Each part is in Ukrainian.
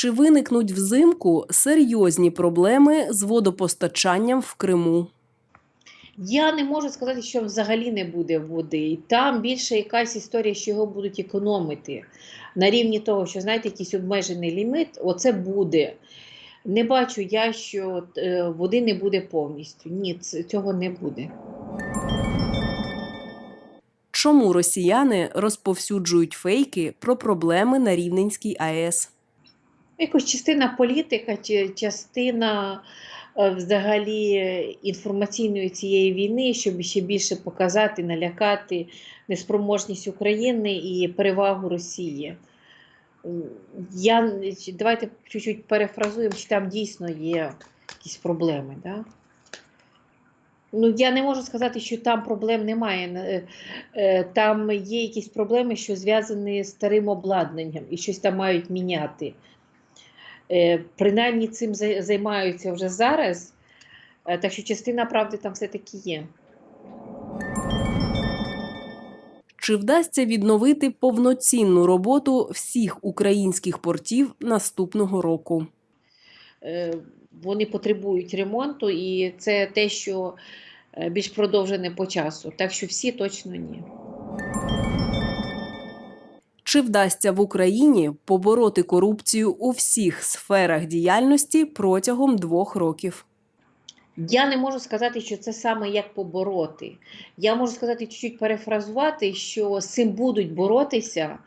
Чи виникнуть взимку серйозні проблеми з водопостачанням в Криму? Я не можу сказати, що взагалі не буде води. І там більше якась історія, що його будуть економити. На рівні того, що знаєте, якийсь обмежений ліміт, оце буде. Не бачу я, що е, води не буде повністю. Ні, цього не буде. Чому росіяни розповсюджують фейки про проблеми на Рівненській АЕС? Якось частина політика, чи частина е, взагалі інформаційної цієї війни, щоб ще більше показати, налякати неспроможність України і перевагу Росії. Я, давайте чуть-чуть перефразуємо, чи там дійсно є якісь проблеми. Да? Ну, я не можу сказати, що там проблем немає. Е, е, Там є якісь проблеми, що зв'язані з старим обладнанням і щось там мають міняти. Е, Принаймні цим зай- займаються вже зараз, Е, так що частина правди там все-таки є. Чи вдасться відновити повноцінну роботу всіх українських портів наступного року? Е, Вони потребують ремонту, і це те, що більш продовжене по часу. Так що всі точно ні. Чи вдасться в Україні побороти корупцію у всіх сферах діяльності протягом двох років? Я не можу сказати, що це саме як побороти. Я можу сказати, чуть-чуть перефразувати, що з цим будуть боротися.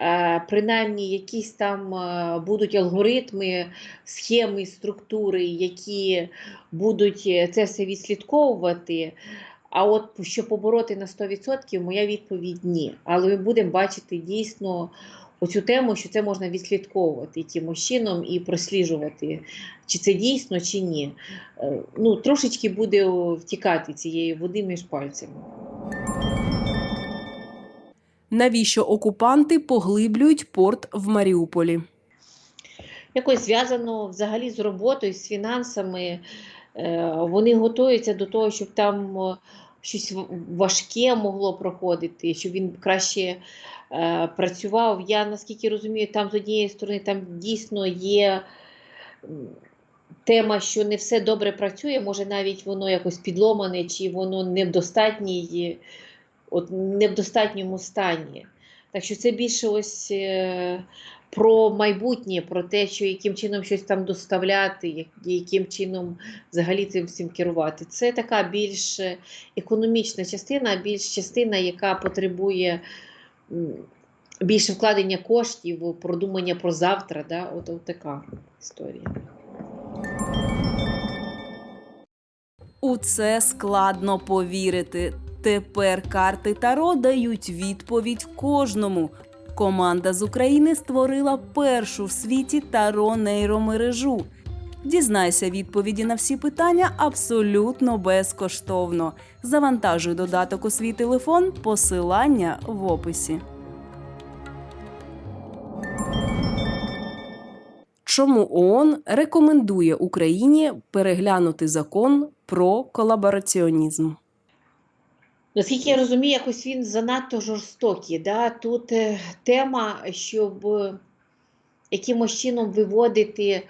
Е, Принаймні, якісь там е, будуть алгоритми, схеми, структури, які будуть е, це все відслідковувати. А от що побороти на 100%, моя відповідь ні. Але ми будемо бачити дійсно оцю тему, що це можна відслідковувати якимось чином і просліджувати, чи це дійсно, чи ні. Е, Ну, трошечки буде втікати цієї води між пальцями. Навіщо окупанти поглиблюють порт в Маріуполі? Якось зв'язано взагалі з роботою, з фінансами. Е, Вони готуються до того, щоб там щось важке могло проходити, щоб він краще е, працював. Я наскільки розумію, там з однієї сторони там дійсно є тема, що не все добре працює, може навіть воно якось підломане, чи воно не в достатній, от, не в достатньому стані. Так що це більше ось е, про майбутнє, про те, що яким чином щось там доставляти, яким чином взагалі цим всім керувати. Це така більш е, економічна частина, більш частина, яка потребує більше вкладення коштів, продумання про завтра. Да? От, от така історія. У це складно повірити. Тепер карти Таро дають відповідь кожному. Команда з України створила першу в світі таро нейромережу. Дізнайся відповіді на всі питання абсолютно безкоштовно. Завантажуй додаток у свій телефон, посилання в описі. Чому ООН рекомендує Україні переглянути закон про колабораціонізм? Наскільки я розумію, якось він занадто жорстокий. Да? Тут е, тема, щоб якимось чином виводити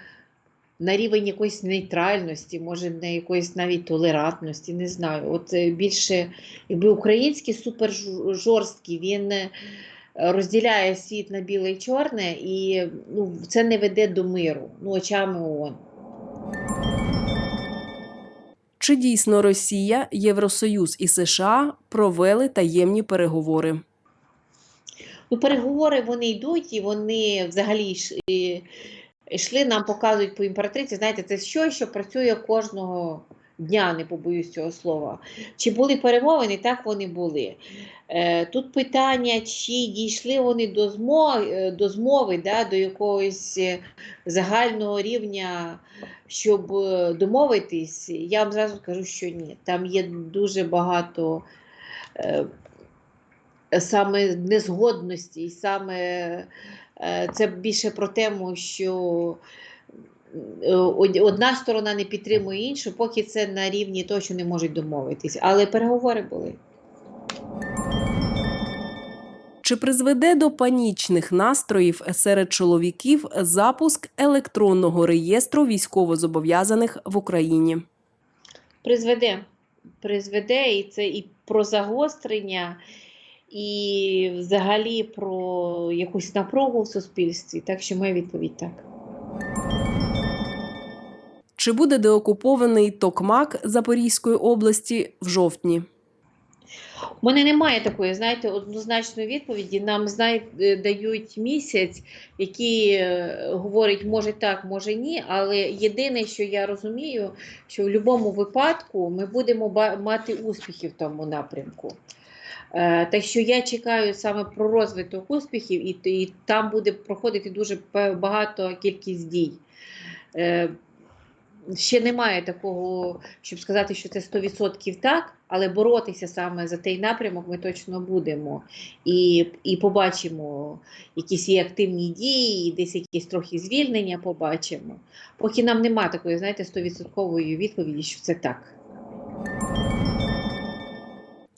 на рівень якоїсь нейтральності, може на якоїсь навіть толерантності, не знаю. От е, більше, якби український супер жорсткий, він е, розділяє світ на біле і чорне, і ну, це не веде до миру, ну, очами ООН. Чи дійсно Росія, Євросоюз і США провели таємні переговори? Ну, переговори вони йдуть, і вони взагалі йшли, нам показують по імператриці. Знаєте, це щось, що працює кожного дня, не побоюсь цього слова. Чи були перемовини? Так вони були. Е, Тут питання, чи дійшли вони до змови, до змови да, до якогось е, загального рівня, щоб е, домовитись. Я вам зразу скажу, що ні. Там є дуже багато. е, саме незгодності, і саме е, це більше про тему, що е, одна сторона не підтримує іншу, поки це на рівні того, що не можуть домовитись. Але переговори були. Чи призведе до панічних настроїв серед чоловіків запуск електронного реєстру військовозобов'язаних в Україні? Призведе. Призведе, і це і про загострення, і взагалі про якусь напругу в суспільстві. Так що моя відповідь так. Чи буде деокупований Токмак Запорізької області в жовтні? У мене немає такої, знаєте, однозначної відповіді. Нам е, дають місяць, який е, говорить, може так, може ні. Але єдине, що я розумію, що в будь-якому випадку ми будемо мати успіхи в тому напрямку. Е, Так що я чекаю саме про розвиток успіхів, і там буде проходити дуже багато кількість дій. Ще немає такого, щоб сказати, що це 100% так, але боротися саме за той напрямок ми точно будемо. І, і побачимо якісь є активні дії, і десь якісь трохи звільнення побачимо. Поки нам немає такої, знаєте, 100% відповіді, що це так.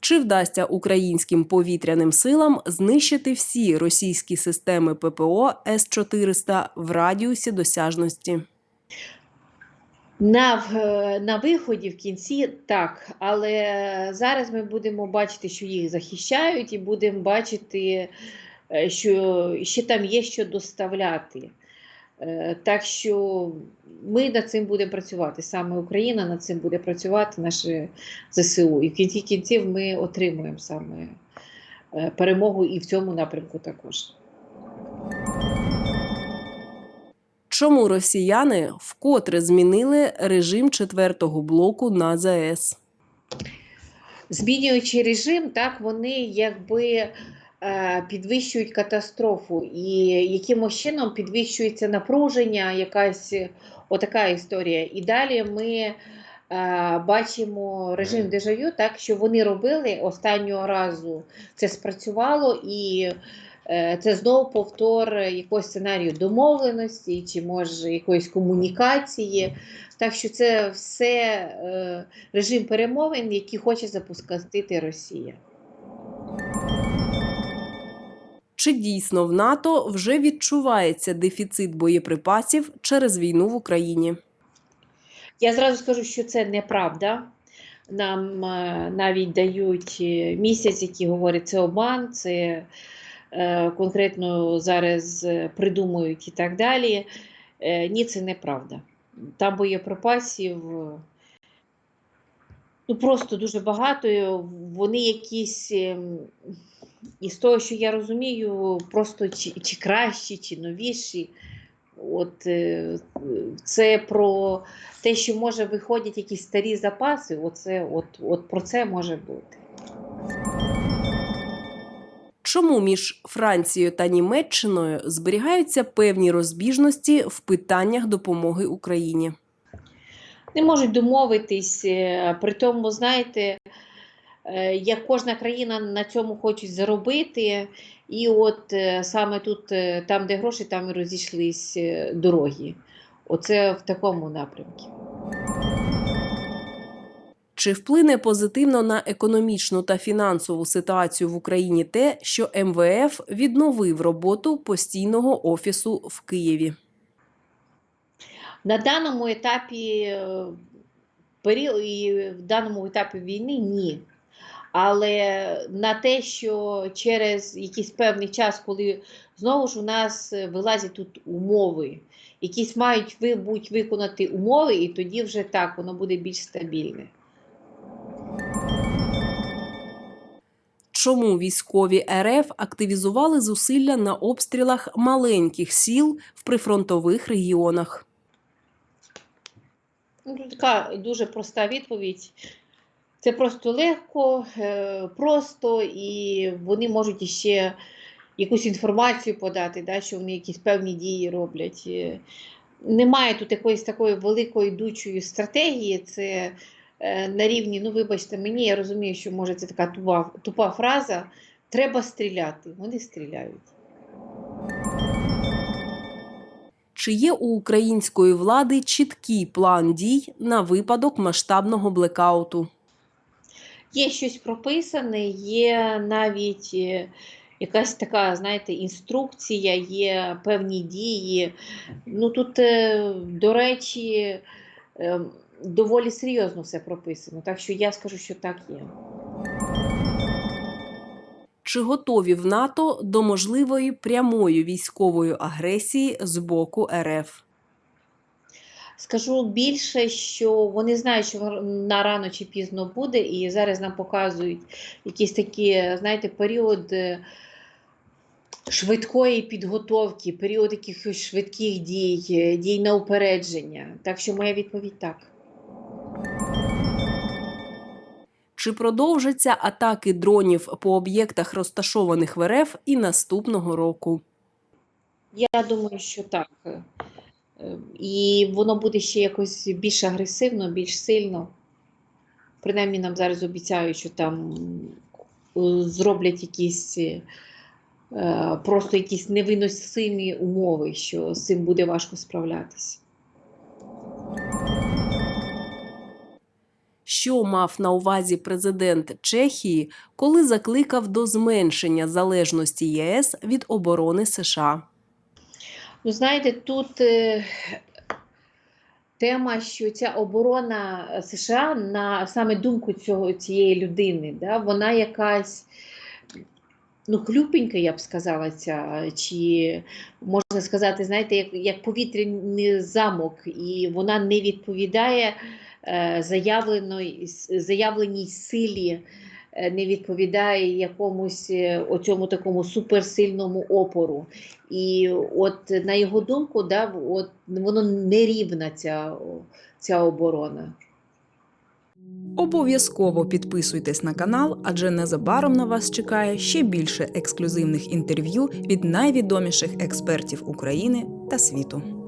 Чи вдасться українським повітряним силам знищити всі російські системи ППО С-400 в радіусі досяжності? На, на виході в кінці так, але зараз ми будемо бачити, що їх захищають, і будемо бачити, е, що ще там є що доставляти. Е, Так що ми над цим будемо працювати. Саме Україна над цим буде працювати, наше ЗСУ. І в кінці кінців ми отримуємо саме е, перемогу і в цьому напрямку також. Чому росіяни вкотре змінили режим четвертого блоку на ЗАЕС? Змінюючи режим, так вони якби е, підвищують катастрофу, і якимось чином підвищується напруження, якась отака історія. І далі ми е, бачимо режим дежавю, так що вони робили останнього разу. Це спрацювало і. Е, Це знову повтор якогось сценарію домовленості чи може якоїсь комунікації. Так що це все е, режим перемовин, який хоче запускати Росія. Чи дійсно в НАТО вже відчувається дефіцит боєприпасів через війну в Україні? Я зразу скажу, що це неправда. Нам е, навіть дають е, місяць, який говорить, це обман, це е, конкретно зараз е, придумують і так далі. Е, ні, це неправда. Там боєприпасів е, ну, просто дуже багато. Вони якісь, ем, із того, що я розумію, просто чи, чи кращі, чи новіші. От е, це про те, що може виходять якісь старі запаси, оце, от, от про це може бути. Чому між Францією та Німеччиною зберігаються певні розбіжності в питаннях допомоги Україні? Не можуть домовитись, е, при тому, знаєте, е, як кожна країна на цьому хоче заробити, і от е, саме тут, там, де гроші, там і розійшлись дороги. Оце в такому напрямку. Чи вплине позитивно на економічну та фінансову ситуацію в Україні те, що МВФ відновив роботу постійного офісу в Києві? На даному етапі е, і в даному етапі війни ні. Але на те, що через якийсь певний час, коли знову ж у нас е, вилазять тут умови, якісь мають будь виконати умови, і тоді вже так воно буде більш стабільне. Чому військові РФ активізували зусилля на обстрілах маленьких сіл в прифронтових регіонах? Ну, така дуже проста відповідь. Це просто легко, е, просто, і вони можуть іще якусь інформацію подати, да, що вони якісь певні дії роблять. Е, Немає тут якоїсь такої великої йдучої стратегії. Це на рівні, ну вибачте мені, я розумію, що може це така тупа, тупа фраза. Треба стріляти. Вони стріляють. Чи є у української влади чіткий план дій на випадок масштабного блекауту? Є щось прописане, є навіть е, якась така, знаєте, інструкція, є певні дії. Ну тут, е, до речі, е, доволі серйозно все прописано. Так що я скажу, що так є. Чи готові в НАТО до можливої прямої військової агресії з боку РФ? Скажу більше, що вони знають, що на рано чи пізно буде, і зараз нам показують якісь такі, знаєте, період швидкої підготовки, період якихось швидких дій, дій на упередження. Так що моя відповідь так. Чи продовжаться атаки дронів по об'єктах, розташованих в РФ, і наступного року? Я думаю, що так. Е, І воно буде ще якось більш агресивно, більш сильно. Принаймні нам зараз обіцяють, що там е, зроблять якісь е, просто якісь невиносимі умови, що з цим буде важко справлятися. Що мав на увазі президент Чехії, коли закликав до зменшення залежності ЄС від оборони США? Ну, знаєте, тут е, тема, що ця оборона США, на саме думку цього, цієї людини, да, вона якась ну, хлюпенька, я б сказала, ця, чи можна сказати, знаєте, як, як повітряний замок, і вона не відповідає заявленій силі, е, не відповідає якомусь е, оцьому такому суперсильному опору. І от на його думку, да, от воно нерівна ця, ця оборона. Обов'язково підписуйтесь на канал, адже незабаром на вас чекає ще більше ексклюзивних інтерв'ю від найвідоміших експертів України та світу.